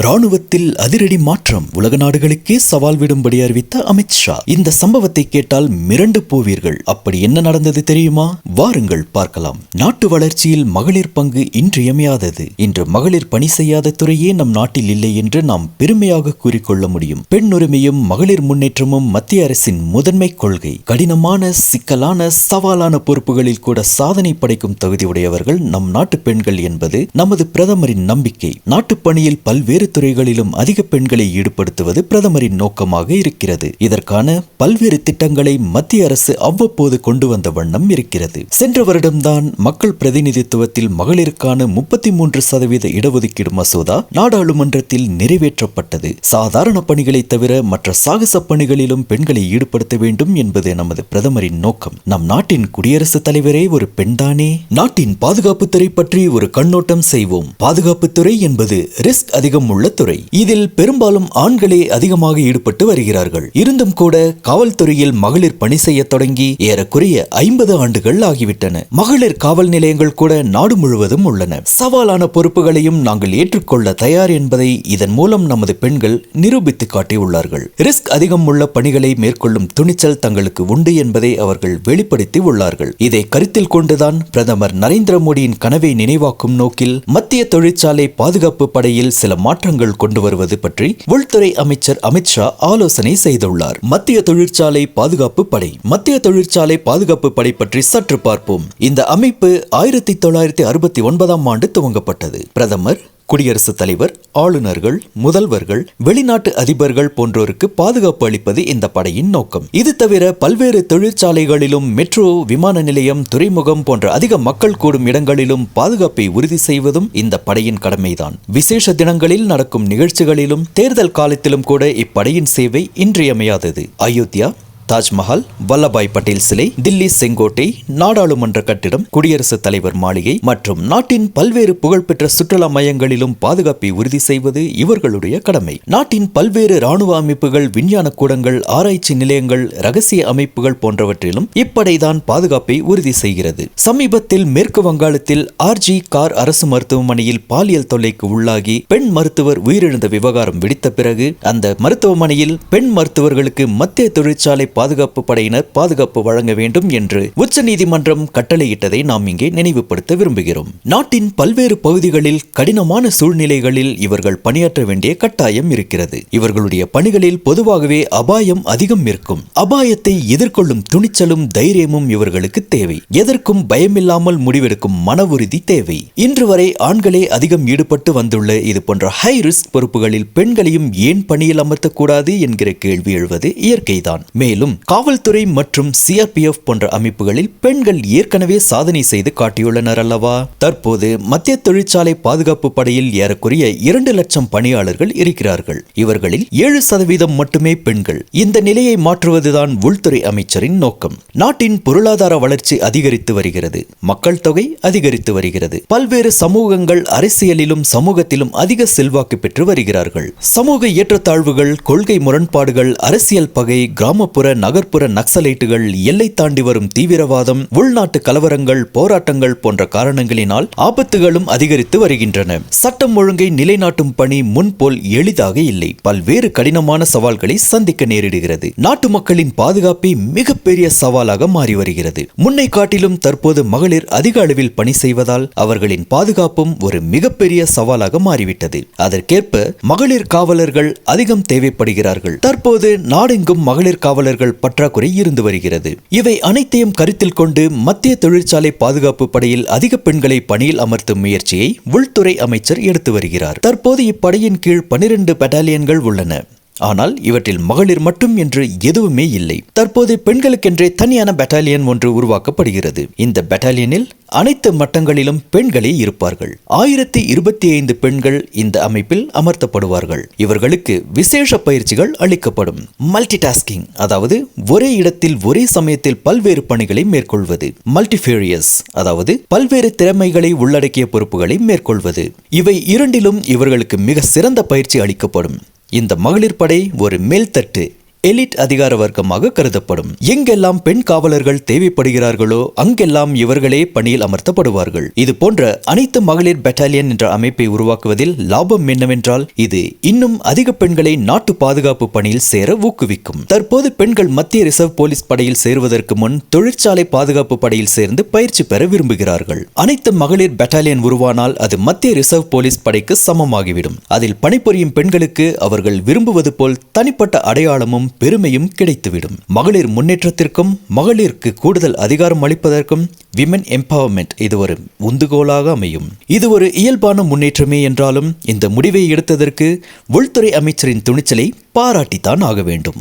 ராணுவத்தில் அதிரடி மாற்றம் உலக நாடுகளுக்கே சவால் விடும்படி அறிவித்த அமித்ஷா இந்த சம்பவத்தை கேட்டால் மிரண்டு போவீர்கள். அப்படி என்ன நடந்தது தெரியுமா? வாருங்கள் பார்க்கலாம். நாட்டு வளர்ச்சியில் மகளிர் பங்கு இன்றியமையாதது. இன்று மகளிர் பணி செய்யாத துறையே நம் நாட்டில் இல்லை என்று நாம் பெருமையாக கூறிக்கொள்ள முடியும். பெண் உரிமையும் மகளிர் முன்னேற்றமும் மத்திய அரசின் முதன்மை கொள்கை. கடினமான சிக்கலான சவாலான பொறுப்புகளில் கூட சாதனை படைக்கும் தகுதியுடையவர்கள் நம் நாட்டு பெண்கள் என்பது நமது பிரதமரின் நம்பிக்கை. நாட்டுப் பணியில் துறைகளிலும் அதிக பெண்களை ஈடுபடுத்துவது பிரதமரின் நோக்கமாக இருக்கிறது. இதற்கான பல்வேறு திட்டங்களை மத்திய அரசு அவ்வப்போது கொண்டு வந்த வண்ணம் இருக்கிறது. சென்ற வருடம்தான் மக்கள் பிரதிநிதித்துவத்தில் மகளிருக்கான முப்பத்தி மூன்று சதவீத இடஒதுக்கீடு மசோதா நாடாளுமன்றத்தில் நிறைவேற்றப்பட்டது. சாதாரண பணிகளை தவிர மற்ற சாகச பணிகளிலும் பெண்களை ஈடுபடுத்த வேண்டும் என்பது நமது பிரதமரின் நோக்கம். நம் நாட்டின் குடியரசுத் தலைவரே ஒரு பெண்தானே? நாட்டின் பாதுகாப்புத்துறை பற்றி ஒரு கண்ணோட்டம் செய்வோம். பாதுகாப்புத்துறை என்பது ரிஸ்க் அதிகம் உள்ள துறை இதில் பெரும்பாலும் ஆண்களே அதிகமாக ஈடுபட்டு வருகிறார்கள். இருந்தும் கூட காவல்துறையில் மகளிர் பணி செய்ய தொடங்கி ஏறக்குறைய ஐம்பது ஆண்டுகள் ஆகிவிட்டன. மகளிர் காவல் நிலையங்கள் கூட நாடு முழுவதும் உள்ளன. சவாலான பொறுப்புகளையும் நாங்கள் ஏற்றுக்கொள்ள தயார் என்பதை இதன் மூலம் நமது பெண்கள் நிரூபித்து காட்டியுள்ளார்கள். ரிஸ்க் அதிகம் உள்ள பணிகளை மேற்கொள்ளும் துணிச்சல் தங்களுக்கு உண்டு என்பதை அவர்கள் வெளிப்படுத்தி உள்ளார்கள். இதை கருத்தில் கொண்டுதான் பிரதமர் நரேந்திர மோடியின் கனவை நினைவாக்கும் நோக்கில் மத்திய தொழிற்சாலை பாதுகாப்பு படையில் சில மாற்றங்கள் கொண்டு வருவது பற்றி உள்துறை அமைச்சர் அமித்ஷா ஆலோசனை செய்துள்ளார். மத்திய தொழிற்சாலை பாதுகாப்பு படை. மத்திய தொழிற்சாலை பாதுகாப்பு படை பற்றி சற்று பார்ப்போம். இந்த அமைப்பு ஆயிரத்தி தொள்ளாயிரத்தி அறுபத்தி ஒன்பதாம் ஆண்டு துவங்கப்பட்டது. பிரதமர் குடியரசுத் தலைவர் ஆளுநர்கள் முதல்வர்கள் வெளிநாட்டு அதிபர்கள் போன்றோருக்கு பாதுகாப்பு அளிப்பது இந்த படையின் நோக்கம். இது தவிர பல்வேறு தொழிற்சாலைகளிலும் மெட்ரோ விமான நிலையம் துறைமுகம் போன்ற அதிக மக்கள் கூடும் இடங்களிலும் பாதுகாப்பை உறுதி செய்வதும் இந்த படையின் கடமைதான். விசேஷ தினங்களில் நடக்கும் நிகழ்ச்சிகளிலும் தேர்தல் காலத்திலும் கூட இப்படையின் சேவை இன்றியமையாதது. அயோத்தியா தாஜ்மஹால் வல்லபாய் பட்டேல் சிலை தில்லி செங்கோட்டை நாடாளுமன்ற கட்டிடம் குடியரசுத் தலைவர் மாளிகை மற்றும் நாட்டின் பல்வேறு புகழ்பெற்ற சுற்றுலா மையங்களிலும் பாதுகாப்பை உறுதி செய்வது இவர்களுடைய கடமை. நாட்டின் பல்வேறு ராணுவ அமைப்புகள் விஞ்ஞான கூடங்கள் ஆராய்ச்சி நிலையங்கள் ரகசிய அமைப்புகள் போன்றவற்றிலும் இப்படைதான் பாதுகாப்பை உறுதி செய்கிறது. சமீபத்தில் மேற்கு வங்காளத்தில் ஆர்ஜி கார் அரசு மருத்துவமனையில் பாலியல் தொல்லைக்கு உள்ளாகி பெண் மருத்துவர் உயிரிழந்த விவகாரம் வெடித்த பிறகு அந்த மருத்துவமனையில் பெண் மருத்துவர்களுக்கு மத்திய தொழிற்சாலை பாதுகாப்பு படையினர் பாதுகாப்பு வழங்க வேண்டும் என்று உச்சநீதிமன்றம் கட்டளையிட்டதை நாம் இங்கே நினைவுபடுத்த விரும்புகிறோம். நாட்டின் பல்வேறு பகுதிகளில் கடினமான சூழ்நிலைகளில் இவர்கள் பணியாற்ற வேண்டிய கட்டாயம் இருக்கிறது. இவர்களுடைய பணிகளில் பொதுவாகவே அபாயம் அதிகம் இருக்கும். அபாயத்தை எதிர்கொள்ளும் துணிச்சலும் தைரியமும் இவர்களுக்கு தேவை. எதற்கும் பயமில்லாமல் முடிவெடுக்கும் மன உறுதி தேவை. இன்று வரை ஆண்களே அதிகம் ஈடுபட்டு வந்துள்ள இது போன்ற ஹை ரிஸ்க் பொறுப்புகளில் பெண்களையும் ஏன் பணியில் அமர்த்தக்கூடாது என்கிற கேள்வி எழுவது இயற்கைதான். மேலும் காவல்துறை மற்றும் சிஆர்பிஎஃப் போன்ற அமைப்புகளில் பெண்கள் ஏற்கனவே சாதனை செய்து காட்டியுள்ளனர் அல்லவா? தற்போது மத்திய தொழிற்சாலை பாதுகாப்பு படையில் ஏறக்குறைய இரண்டு லட்சம் பணியாளர்கள் இருக்கிறார்கள். இவர்களில் ஏழு சதவீதம் மட்டுமே பெண்கள். இந்த நிலையை மாற்றுவதுதான் உள்துறை அமைச்சரின் நோக்கம். நாட்டின் பொருளாதார வளர்ச்சி அதிகரித்து வருகிறது. மக்கள் தொகை அதிகரித்து வருகிறது. பல்வேறு சமூகங்கள் அரசியலிலும் சமூகத்திலும் அதிக செல்வாக்கு பெற்று வருகிறார்கள். சமூக ஏற்றத்தாழ்வுகள் கொள்கை முரண்பாடுகள் அரசியல் பகை கிராமப்புற நகர்ப்புற நக்சலைட்டுகள் எல்லை தாண்டி வரும் தீவிரவாதம் உள்நாட்டு கலவரங்கள் போராட்டங்கள் போன்ற காரணங்களினால் ஆபத்துகளும் அதிகரித்து வருகின்றன. சட்டம் ஒழுங்கை நிலைநாட்டும் பணி முன்போல் எளிதாக இல்லை. பல்வேறு கடினமான சவால்களை சந்திக்க நேரிடுகிறது. நாட்டு மக்களின் பாதுகாப்பே மிகப்பெரிய சவாலாக மாறி வருகிறது. முன்னை காட்டிலும் தற்போது மகளிர் அதிக அளவில் பணி செய்வதால் அவர்களின் பாதுகாப்பும் ஒரு மிகப்பெரிய சவாலாக மாறிவிட்டது. அதற்கேற்ப மகளிர் காவலர்கள் அதிகம் தேவைப்படுகிறார்கள். தற்போது நாடெங்கும் மகளிர் காவலர்கள் பற்றாக்குறை இருந்து வருகிறது. இவை அனைத்தையும் கருத்தில் கொண்டு மத்திய தொழிற்சாலை பாதுகாப்பு படையில் அதிக பெண்களை பணியில் அமர்த்தும் முயற்சியை உள்துறை அமைச்சர் எடுத்து வருகிறார். தற்போது இப்படையின் கீழ் பனிரெண்டு பட்டாலியன்கள் உள்ளன. ஆனால் இவற்றில் மகளிர் மட்டும் என்று எதுவுமே இல்லை. தற்போது பெண்களுக்கென்றே தனியான பெட்டாலியன் ஒன்று உருவாக்கப்படுகிறது. இந்த பெட்டாலியனில் அனைத்து மட்டங்களிலும் பெண்களே இருப்பார்கள். ஆயிரத்தி இருபத்தி ஐந்து பெண்கள் இந்த அமைப்பில் அமர்த்தப்படுவார்கள். இவர்களுக்கு விசேஷ பயிற்சிகள் அளிக்கப்படும். மல்டி டாஸ்கிங் அதாவது ஒரே இடத்தில் ஒரே சமயத்தில் பல்வேறு பணிகளை மேற்கொள்வது. மல்டிஃபேரியஸ் அதாவது பல்வேறு திறமைகளை உள்ளடக்கிய பொறுப்புகளை மேற்கொள்வது. இவை இரண்டிலும் இவர்களுக்கு மிக சிறந்த பயிற்சி அளிக்கப்படும். இந்த மகளிர் படை ஒரு மேல்தட்டு. எலிட் அதிகார வர்க்கமாக கருதப்படும். எங்கெல்லாம் பெண் காவலர்கள் தேவைப்படுகிறார்களோ அங்கெல்லாம் இவர்களே பணியில் அமர்த்தப்படுவார்கள். இது போன்ற அனைத்து மகளிர் பெட்டாலியன் என்ற அமைப்பை உருவாக்குவதில் லாபம் என்னவென்றால் இது இன்னும் அதிக பெண்களை நாட்டு பாதுகாப்பு பணியில் சேர ஊக்குவிக்கும். தற்போது பெண்கள் மத்திய ரிசர்வ் போலீஸ் படையில் சேருவதற்கு முன் தொழிற்சாலை பாதுகாப்பு படையில் சேர்ந்து பயிற்சி பெற விரும்புகிறார்கள். அனைத்து மகளிர் பெட்டாலியன் உருவானால் அது மத்திய ரிசர்வ் போலீஸ் படைக்கு சமமாகிவிடும். அதில் பணிபுரியும் பெண்களுக்கு அவர்கள் விரும்புவது போல் தனிப்பட்ட அடையாளமும் பெருமையும் கிடைத்துவிடும். மகளிர் முன்னேற்றத்திற்கும் மகளிருக்கு கூடுதல் அதிகாரம் அளிப்பதற்கும் விமன் எம்பவர்மெண்ட் இது ஒரு உந்துகோலாக அமையும். இது ஒரு இயல்பான முன்னேற்றமே என்றாலும் இந்த முடிவை எடுத்ததற்கு உள்துறை அமைச்சரின் துணிச்சலை பாராட்டித்தான் ஆக வேண்டும்.